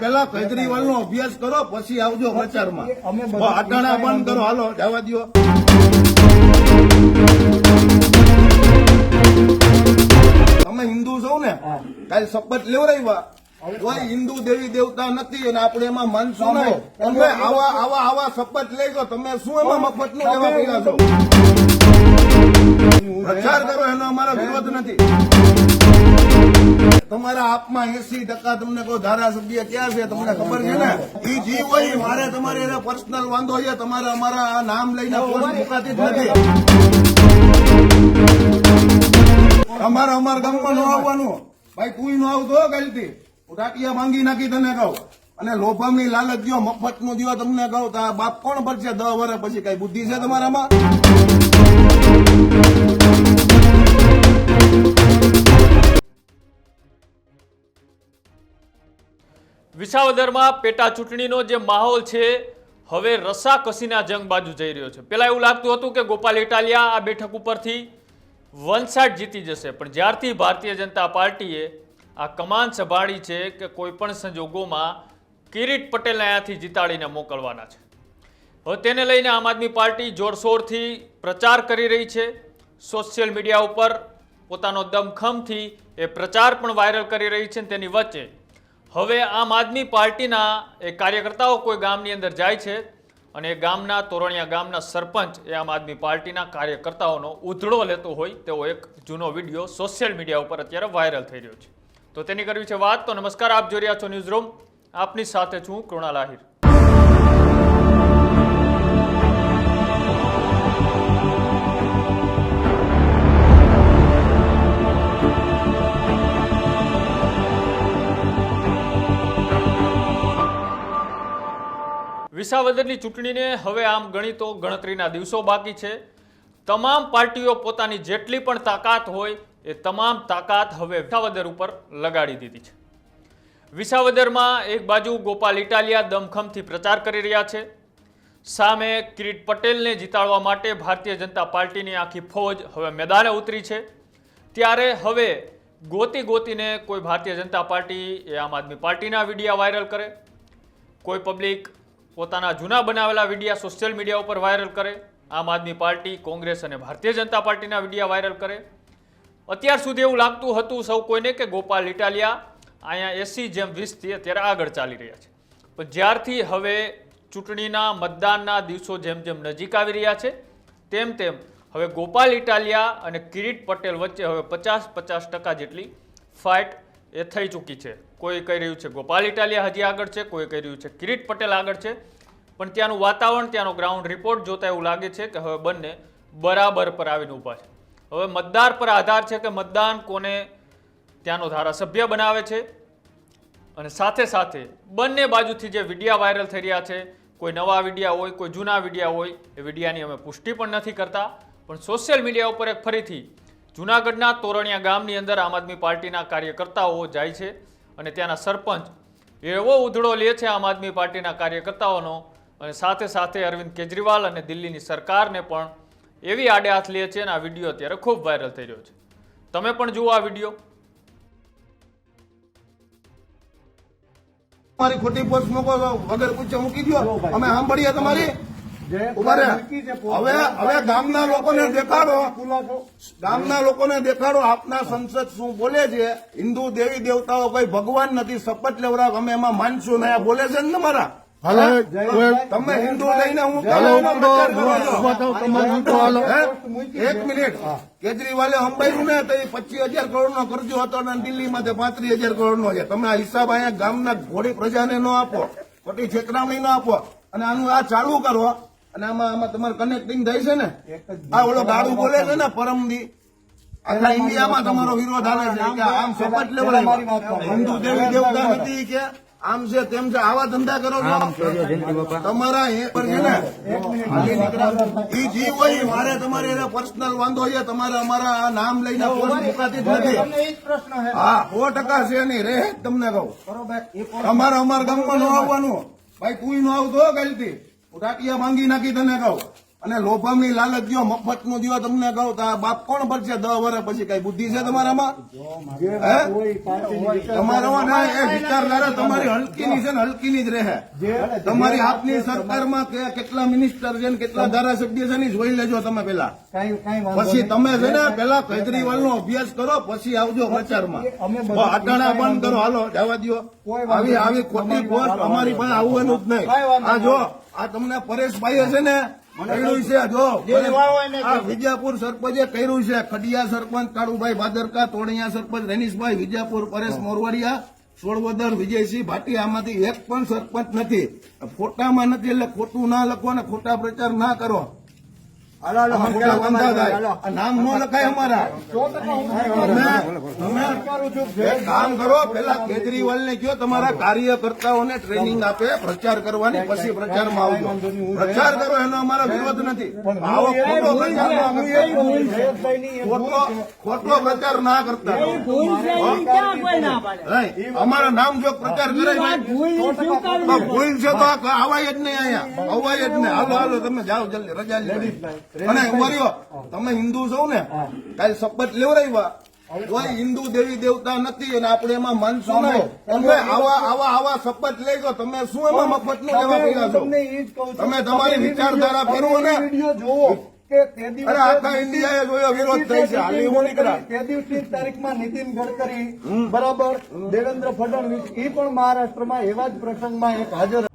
પેલા કેજરીવાલ નો અભ્યાસ કરો પછી આવજો પ્રચારમાં. અટાણા બંધ કરો. હાલો જવા દો તમે હિન્દુ છો ને? કાલે શપથ લેવડાવ્યા કોઈ હિન્દુ દેવી દેવતા નથી અને આપણે એમાં માનશું નહીં. તમે આવા આવા આવા શપથ લેજો તમે શું એમાં મફતનું લેવા પડ્યા છો? પ્રચાર કરો એનો અમારો વિરોધ નથી. તમારા આપમાં એસી ટકા તમને કોઈ ધારાસભ્ય ક્યાં છે તમને ખબર છે ને? એ જીવ હોય મારે તમારે એને પર્સનલ વાંધો છે તમારે અમારા આ નામ લઈને ફોન મુકાતી જ નથી. અમારે અમારા ગામમાં ન આવવાનું. ભાઈ તું ન આવતો કાલથી. હું ટાટિયા માંગી નાખી તને કહું. અને લોભામની લાલચ દો મફતનું દો તમને કહું તો આ બાપ કોણ ભરશે? દસ વર્ષ પછી કઈ બુદ્ધિ છે તમારામાં? વિસાવદરમાં પેટા ચૂંટણીનો જે માહોલ છે, હવે રસાકસીના જંગ બાજુ જઈ રહ્યો છે. પહેલાં એવું લાગતું હતું કે ગોપાલ ઇટાલિયા આ બેઠક ઉપરથી વનસાડ જીતી જશે, પણ જ્યારથી ભારતીય જનતા પાર્ટીએ આ કમાન સંભાળી છે કે કોઈપણ સંજોગોમાં કિરીટ પટેલને અહીંયાથી જીતાડીને મોકલવાના છે. હવે તેને લઈને આમ આદમી પાર્ટી જોરશોરથી પ્રચાર કરી રહી છે. સોશિયલ મીડિયા ઉપર પોતાનો દમખમથી એ પ્રચાર પણ વાયરલ કરી રહી છે તેની વચ્ચે હવે આમ આદમી પાર્ટીના એ કાર્યકર્તાઓ કોઈ ગામની અંદર જાય છે અને એ ગામના તોરણિયા ગામના સરપંચ એ આમ આદમી પાર્ટીના કાર્યકર્તાઓનો ઉધડો લેતો હોય તેવો એક જૂનો વીડિયો સોશિયલ મીડિયા ઉપર અત્યારે વાયરલ થઈ રહ્યો છે. તો તેની કરવી છે વાત. તો નમસ્કાર, આપ જોઈ રહ્યા છો ન્યૂઝ રૂમ આપની સાથે છું કૃણાલ આહિર. વિસાવદરની ચૂંટણીને હવે આમ ગણી તો ગણતરીના દિવસો બાકી છે. તમામ પાર્ટીઓ પોતાની જેટલી પણ તાકાત હોય એ તમામ તાકાત હવે વિસાવદર ઉપર લગાડી દીધી છે. વિસાવદરમાં એક બાજુ ગોપાલ ઇટાલિયા દમખમથી પ્રચાર કરી રહ્યા છે. સામે કિરીટ પટેલને જીતાડવા માટે ભારતીય જનતા પાર્ટીની આખી ફૌજ હવે મેદાને ઉતરી છે. ત્યારે હવે ગોતી ગોતીને કોઈ ભારતીય જનતા પાર્ટી એ આમ આદમી પાર્ટીના વિડીયા વાયરલ કરે. કોઈ પબ્લિક પોતાના જૂના બનાવેલા વિડીયા સોશિયલ મીડિયા ઉપર વાયરલ કરે. આમ આદમી પાર્ટી, કોંગ્રેસ અને ભારતીય જનતા પાર્ટીના વિડીયા વાયરલ કરે. અત્યાર સુધી એવું લાગતું હતું સૌ કોઈને કે ગોપાલ ઇટાલિયા અહીંયા એસી જેમ વીસથી અત્યારે આગળ ચાલી રહ્યા છે. પણ જ્યારથી હવે ચૂંટણીના મતદાનના દિવસો જેમ જેમ નજીક આવી રહ્યા છે, તેમ તેમ હવે ગોપાલ ઇટાલિયા અને કિરીટ પટેલ વચ્ચે હવે પચાસ પચાસ ટકા જેટલી ફાઇટ એ થઈ ચૂકી છે. કોઈ કહી રહ્યું છે, ગોપાલ ઇટાલિયા હજી આગળ છે, કોઈ કહી રહ્યું છે, કિરીટ પટેલ આગળ છે. પણ ત્યાંનું વાતાવરણ, ત્યાંનો ગ્રાઉન્ડ રિપોર્ટ જોતા એવું લાગે છે કે હવે બંને બરાબર પર આવીને ઊભા છે. હવે મતદાર પર આધાર છે કે મતદાન કોને ત્યાંનો ધારાસભ્ય બનાવે છે. અને સાથે સાથે બંને બાજુથી જે વિડીયા વાયરલ થઈ રહ્યા છે, કોઈ નવા વિડીયા હોય, કોઈ જૂના વિડીયા હોય, એ વિડીયાની અમે પુષ્ટિ પણ નથી કરતા. પણ સોશિયલ મીડિયા ઉપર એક ફરીથી જૂનાગઢના તોરણિયા ગામની અંદર આમ આદમી પાર્ટીના કાર્યકર્તાઓ જાય છે અને ત્યાંના સરપંચ એવો ઉધડો લે છે આમ આદમી પાર્ટીના કાર્યકર્તાઓનો. અને સાથે સાથે અરવિંદ કેજરીવાલ અને દિલ્હીની સરકારને પણ એવી આડે હાથ લે છે અને આ વીડિયો અત્યારે ખૂબ વાયરલ થઈ રહ્યો છે. તમે પણ જુઓ આ વીડિયો. મારી ખોટી પોસ્ટ મૂકો વગર પૂછે મૂકી દો અમે સાંભળીએ તમારી. ઊભા. હવે હવે ગામના લોકોને દેખાડો. ગામના લોકોને દેખાડો. આપના સંસદ શું બોલે છે? હિન્દુ દેવી દેવતાઓ કઈ ભગવાન નથી. શપથ લેવરા અમે એમાં માનશું ને બોલે છે ને મારા હાલો, તમે હિન્દુ લઈને હું? એક મિનિટ. કેજરીવાલે સંભાળ્યું ને તો પચીસ હજાર કરોડ નો કરજો હતો અને દિલ્હીમાં તે પાંત્રીસ હજાર કરોડ નો છે. તમે આ હિસાબ અહીંયા ગામના ઘોડી પ્રજાને ન આપો ખોટી છેતરામણી ન આપો. અને આનું આ ચાલુ કરો. અને આમાં આમાં તમારે કનેક્ટિંગ થાય છે ને? આ ઓલો ગાડું બોલે છે ને પરમદી આખા ઇન્ડિયામાં તમારો વિરોધ હાલે છે કે આમ સપટ લેવડાવ્યા હિન્દુ દેવી દેવતા નથી કે આમ છે તેમ છે આવા ધંધા કરો છો? તમારા એ પર છે ને. ઈ જીવ હોય મારે તમારે એને પર્સનલ વાંધો છે તમારે અમારા આ નામ લઈને મુકાતી જ નથી. તમને એ જ પ્રશ્ન છે. હા સો ટકા છે નહીં રે તમને કહું. બરોબર તમારે અમારા ગામમાં ન આવવાનું. ભાઈ તું ન આવતો હો કાલથી. હું ટાટિયા માંગી નાખી તને કહું અને લોભામની લાલચ દો મફતનું દો તમને કહું તો બાપ કોણ ભરશે? દસ વર્ષ પછી કઈ બુદ્ધિ છે તમારામાં? તમારામાં એ વિચારધારા તમારી હલકીની છે ને હલકીની જ રહે. તમારી આપની સરકારમાં કેટલા મિનિસ્ટર છે ને કેટલા ધારાસભ્ય છે ને જોઈ લેજો તમે પેલા પછી તમે છે ને પેલા કેજરીવાલ નો અભ્યાસ કરો પછી આવજો પ્રચારમાં. અટાણા બંધ કરો હાલો જવા દો આવી આવી ખોટી તમારી અમારી પાસે આવવાનું જ નહીં. આ જો આ તમને પરેશભાઈ છે ને કર્યું છે જો. આ સરપંચે કર્યું છે ખડિયા સરપંચ કાળુભાઈ ભાદરકા તોણિયા સરપંચ રનીશભાઈ વિજયપુર પરેશ મોરવાડિયા સોળવદર વિજયસિંહ ભાટી આમાંથી એક પણ સરપંચ નથી. ફોટામાં નથી એટલે ખોટું ના લખો ને ખોટા પ્રચાર ના કરો. નામ નો લખાય અમારા. કામ કરો પેલા કેજરીવાલ ને કયો તમારા કાર્યકર્તાઓને ટ્રેનિંગ આપે પ્રચાર કરવાની પછી પ્રચારમાં આવજો. પ્રચાર કરો એનો અમારો વિરોધ નથી. ખોટો પ્રચાર ના કરતા. ખોટો ખોટો પ્રચાર ના કરતા. અમારા નામ જો પ્રચાર કરે ભૂલ છે તો આવાય જ નહીં અહીંયા. અવાય જ નહીં. હાલો હાલો તમે જાઓ જલ્દી રજા લઈ અને ઊભા તમે હિન્દુ છો ને કાલે શપથ લેવડાવ્યા. કોઈ હિન્દુ દેવી દેવતા નથી અને આપણે એમાં માનશું નહીં. તમે આવા આવા આવા શપથ લેજો તમે શું એમાં મફતનું લેવા પડ્યા છો. તમે તમારી વિચારધારા ફેરવો ને. જોવો અરે આખા ઇન્ડિયાએ જોયો વિરોધ થાય છે. હાલી હું નીકળા તે દિવસની તારીખમાં નીતિન ગડકરી બરાબર? દેવેન્દ્ર ફડણવીસ એ પણ મહારાષ્ટ્રમાં એવા જ પ્રસંગમાં એક હાજર